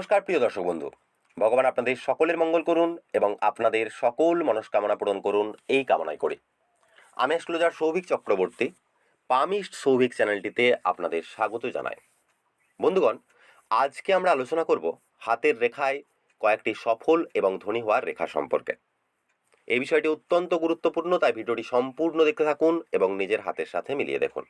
নমস্কার, প্রিয় দর্শক বন্ধু। ভগবান আপনাদের সকলের মঙ্গল করুন এবং আপনাদের সকল মনস্কামনা পূরণ করুন এই কামনাই করি। আমি অ্যাস্ট্রোলজার সৌভিক চক্রবর্তী পামিস্ট সৌভিক চ্যানেলটিতে আপনাদের স্বাগত জানাই। বন্ধুগণ, আজকে আমরা আলোচনা করব হাতের রেখায় কয়েকটি সফল এবং ধনী হওয়ার রেখা সম্পর্কে। এই বিষয়টি অত্যন্ত গুরুত্বপূর্ণ, তাই ভিডিওটি সম্পূর্ণ দেখতে থাকুন এবং নিজের হাতের সাথে মিলিয়ে দেখুন।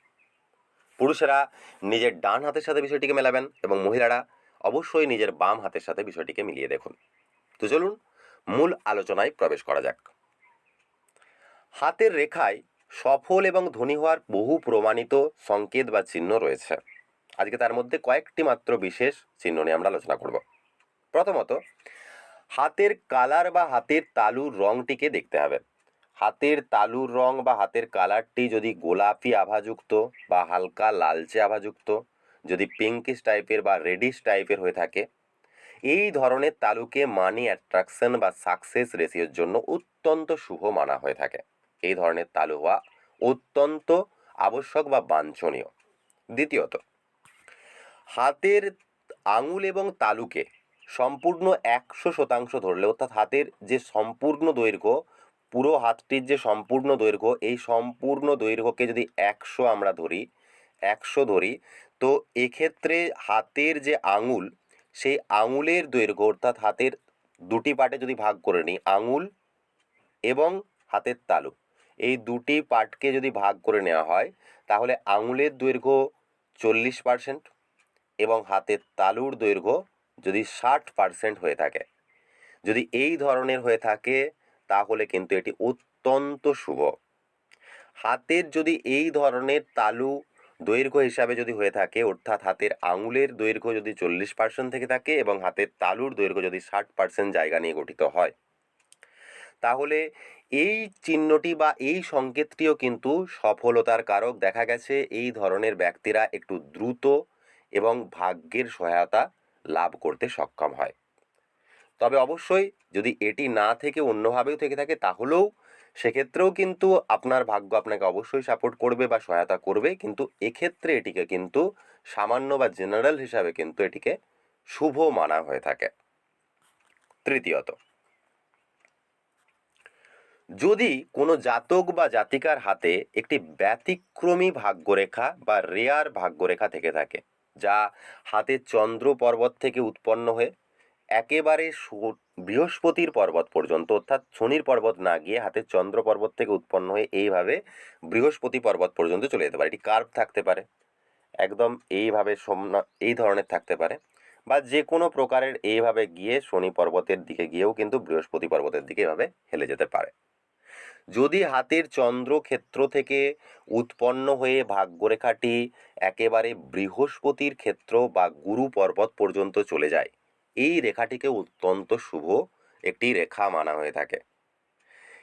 পুরুষেরা নিজের ডান হাতের সাথে বিষয়টিকে মেলাবেন এবং মহিলারা অবশ্যই নিজের বাম হাতের সাথে বিষয়টিকে মিলিয়ে দেখুন। তো চলুন মূল আলোচনায় প্রবেশ করা যাক। হাতের রেখায় সফল এবং ধনী হওয়ার বহু প্রমাণিত সংকেত বা চিহ্ন রয়েছে। আজকে তার মধ্যে কয়েকটি মাত্র বিশেষ চিহ্ন নিয়ে আমরা আলোচনা করব। প্রথমত, হাতের কালার বা হাতের তালুর রংটিকে দেখতে হবে। হাতের তালুর রং বা হাতের কালারটি যদি গোলাপি আভাযুক্ত বা হালকা লালচে আভাযুক্ত যদি পিঙ্কিশ টাইপের বা রেডিশ টাইপের হয়ে থাকে, এই ধরনের তালুকে মানি অ্যাট্রাকশন বা সাকসেস রেশিওর জন্য অত্যন্ত শুভ মানা হয়ে থাকে। এই ধরনের তালু হওয়া অত্যন্ত আবশ্যক বা বাঞ্ছনীয়। দ্বিতীয়ত, হাতের আঙুল এবং তালুকে সম্পূর্ণ একশো শতাংশ ধরলে, অর্থাৎ হাতের যে সম্পূর্ণ দৈর্ঘ্য, পুরো হাতটির যে সম্পূর্ণ দৈর্ঘ্য, এই সম্পূর্ণ দৈর্ঘ্যকে যদি একশো আমরা ধরি, একশো ধরি তো এক্ষেত্রে হাতের যে আঙুল, সেই আঙুলের দৈর্ঘ্য অর্থাৎ হাতের দুটি পার্টে যদি ভাগ করে নিই, আঙুল এবং হাতের তালু, এই দুটি পার্টকে যদি ভাগ করে নেওয়া হয়, তাহলে আঙুলের দৈর্ঘ্য চল্লিশ পার্সেন্ট এবং হাতের তালুর দৈর্ঘ্য যদি ষাট পার্সেন্ট হয়ে থাকে। যদি এই ধরনের হয়ে থাকে, তাহলে কিন্তু এটি অত্যন্ত শুভ। হাতের যদি এই ধরনের তালু দৈর্ঘ্য হিসাবে যদি হয়ে থাকে, অর্থাৎ হাতের আঙুলের দৈর্ঘ্য যদি চল্লিশ পার্সেন্ট থেকে থাকে এবং হাতের তালুর দৈর্ঘ্য যদি ষাট পার্সেন্ট জায়গা নিয়ে গঠিত হয়। তাহলে এই চিহ্নটি বা এই সংকেতটিও কিন্তু সফলতার কারক। দেখা গেছে এই ধরনের ব্যক্তিরা একটু দ্রুত এবং ভাগ্যের সহায়তা লাভ করতে সক্ষম হয়। তবে অবশ্যই যদি এটি না থেকে অন্যভাবেও থেকে থাকে, তাহলেও সেক্ষেত্রেও কিন্তু আপনার ভাগ্য আপনাকে অবশ্যই সাপোর্ট করবে বা সহায়তা করবে। কিন্তু এক্ষেত্রে এটিকে কিন্তু সামান্য বা জেনারেল হিসাবে কিন্তু এটিকে শুভ মানা হয়ে থাকে। তৃতীয়ত, যদি কোনো জাতক বা জাতিকার হাতে একটি ব্যতিক্রমী ভাগ্যরেখা বা রেয়ার ভাগ্যরেখা থেকে থাকে, যা হাতে চন্দ্র পর্বত থেকে উৎপন্ন হয়ে একেবারে বৃহস্পতির পর্বত পর্যন্ত, অর্থাৎ শনির পর্বত না গিয়ে হাতের চন্দ্র পর্বত থেকে উৎপন্ন হয়ে এইভাবে বৃহস্পতি পর্বত পর্যন্ত চলে যেতে পারে। এটি কার্ভ থাকতে পারে। একদম এইভাবে এই ধরনের থাকতে পারে। বা যে কোনো প্রকারের এইভাবে গিয়ে শনি পর্বতের দিকে গিয়েও কিন্তু বৃহস্পতি পর্বতের দিকে এভাবে হেলে যেতে পারে। যদি হাতের চন্দ্র ক্ষেত্র থেকে উৎপন্ন হয়ে ভাগ্যরেখাটি একেবারে বৃহস্পতির ক্ষেত্র বা গুরু পর্বত পর্যন্ত চলে যায় এই রেখাটিকে অত্যন্ত শুভ একটি রেখা মানা হয়ে থাকে।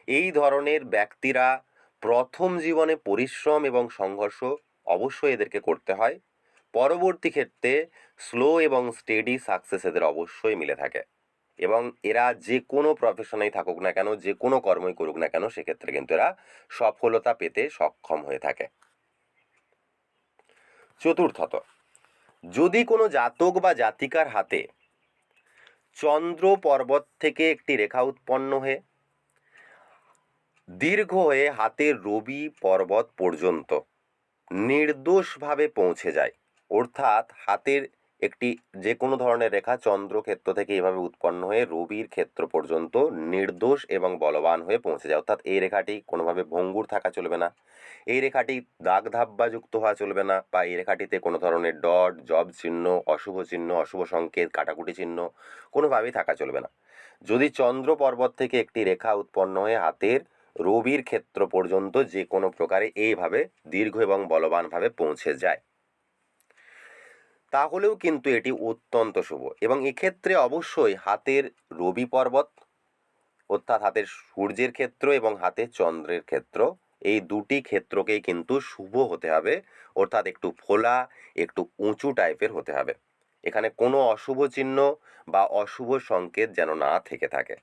এই ধরনের ব্যক্তিরা প্রথম জীবনে পরিশ্রম এবং সংঘর্ষ অবশ্যই এদেরকে করতে হয়। পরবর্তী ক্ষেত্রে স্লো এবং স্টেডি সাকসেস এদের অবশ্যই মিলে থাকে এবং এরা যে কোনো প্রফেশনেই থাকুক না কেন, যে কোনো কর্মই করুক না কেন, সেক্ষেত্রে কিন্তু এরা সফলতা পেতে সক্ষম হয়ে থাকে। চতুর্থত, যদি কোনো জাতক বা জাতিকার হাতে চন্দ্র পর্বত থেকে একটি রেখা উৎপন্ন হয়ে, দীর্ঘ হয়ে হাতের রবি পর্বত পর্যন্ত নির্দোষভাবে পৌঁছে যায়। অর্থাৎ হাতের একটি যে কোনো ধরনের রেখা চন্দ্র ক্ষেত্র থেকে এভাবে উৎপন্ন হয়ে রবির ক্ষেত্র পর্যন্ত নির্দোষ এবং বলবান হয়ে পৌঁছে যায়। অর্থাৎ এই রেখাটি কোনোভাবে ভঙ্গুর থাকা চলবে না। এই রেখাটি দাগ ধাব্বা যুক্ত হওয়া চলবে না বা এই রেখাটিতে কোনো ধরনের ডট, জব চিহ্ন, অশুভ চিহ্ন, অশুভ সংকেত, কাটাকুটি চিহ্ন কোনোভাবেই থাকা চলবে না। যদি চন্দ্র পর্বত থেকে একটি রেখা উৎপন্ন হয়ে হাতের রবির ক্ষেত্র পর্যন্ত যে কোনো প্রকারে এইভাবে দীর্ঘ এবং বলবানভাবে পৌঁছে যায়। তাহলেও কিন্তু এটি অত্যন্ত শুভ। এবং এক্ষেত্রে অবশ্যই হাতের রবি পর্বত, অর্থাৎ হাতের সূর্যের ক্ষেত্র এবং হাতের চন্দ্রের ক্ষেত্র, এই দুটি ক্ষেত্রকেই কিন্তু শুভ হতে হবে। অর্থাৎ একটু ফোলা, একটু উঁচু টাইপের হতে হবে। এখানে কোনো অশুভ চিহ্ন বা অশুভ সংকেত যেন না থেকে থাকে।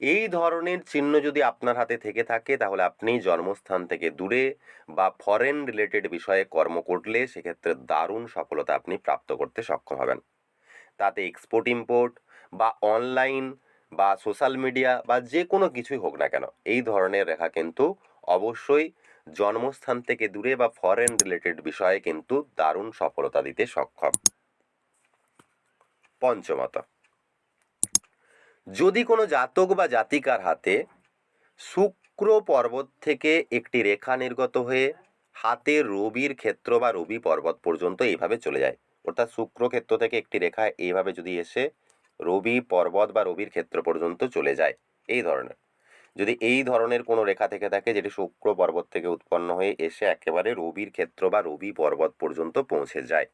এই ধরনের চিহ্ন যদি আপনার হাতে থেকে থাকে, তাহলে আপনি জন্মস্থান থেকে দূরে বা ফরেন রিলেটেড বিষয়ে কর্ম করলে সেক্ষেত্রে দারুণ সফলতা আপনি প্রাপ্ত করতে সক্ষম হবেন। তাতে এক্সপোর্ট ইম্পোর্ট বা অনলাইন বা সোশ্যাল মিডিয়া বা যে কোনো কিছুই হোক না কেন, এই ধরনের রেখা কিন্তু অবশ্যই জন্মস্থান থেকে দূরে বা ফরেন রিলেটেড বিষয়ে কিন্তু দারুণ সফলতা দিতে সক্ষম। পঞ্চমত যদি কোনো জাতক বা জাতিকার হাতে শুক্র পর্বত থেকে একটি রেখা নির্গত হয়ে হাতে রবির ক্ষেত্র বা রবি পর্বত পর্যন্ত এইভাবে চলে যায়, অর্থাৎ শুক্র ক্ষেত্র থেকে একটি রেখা এইভাবে যদি এসে রবি পর্বত বা রবির ক্ষেত্র পর্যন্ত চলে যায়, এই ধরনের। যদি এই ধরনের কোনো রেখা থেকে থাকে যেটি শুক্র পর্বত থেকে উৎপন্ন হয়ে এসে একেবারে রবির ক্ষেত্র বা রবি পর্বত পর্যন্ত পৌঁছে যায়।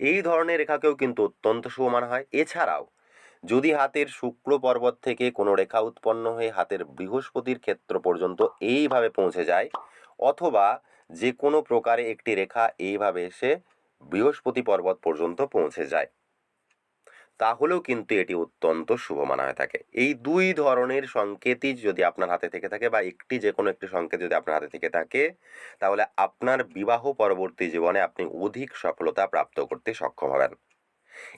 এই ধরনের রেখাকেও কিন্তু অত্যন্ত শুভ হয়। এছাড়াও যদি হাতের শুক্র পর্বত থেকে কোনো রেখা উৎপন্ন হয়ে হাতের বৃহস্পতির ক্ষেত্র পর্যন্ত এইভাবে পৌঁছে যায়, অথবা যে কোনো প্রকারে একটি রেখা এইভাবে এসে বৃহস্পতি পর্বত পর্যন্ত পৌঁছে যায়। তাহলেও কিন্তু এটি অত্যন্ত শুভ মানা হয়ে থাকে। এই দুই ধরনের সংকেতই যদি আপনার হাতে থেকে থাকে বা একটি যে কোনো একটি সংকেত যদি আপনার হাতে থেকে থাকে, তাহলে আপনার বিবাহ পরবর্তী জীবনে আপনি অধিক সফলতা প্রাপ্ত করতে সক্ষম হবেন।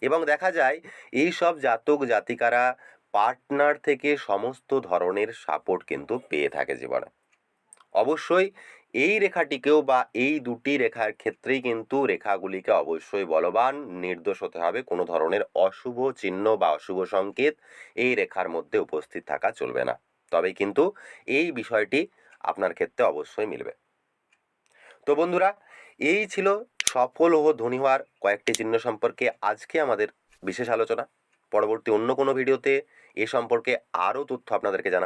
এবং দেখা যায়, এই সব জাতক জাতিকারা পার্টনার থেকে সমস্ত ধরনের সাপোর্ট কিন্তু পেয়ে থাকে জীবনে। অবশ্যই এই রেখাটিকেও বা এই দুটি রেখার ক্ষেত্রেই কিন্তু রেখাগুলিকে অবশ্যই বলবান, নির্দোষ হতে হবে, কোনো ধরনের অশুভ চিহ্ন বা অশুভ সংকেত এই রেখার মধ্যে উপস্থিত থাকা চলবে না। তবে কিন্তু এই বিষয়টি আপনার ক্ষেত্রে অবশ্যই মিলবে। তো বন্ধুরা, এই ছিল সফল ও ধনী হওয়ার কয়েকটি চিহ্ন সম্পর্কে আজকে আমাদের বিশেষ আলোচনা। পরবর্তী অন্য কোনো ভিডিওতে এ সম্পর্কে আরও তথ্য আপনাদেরকে জানাব।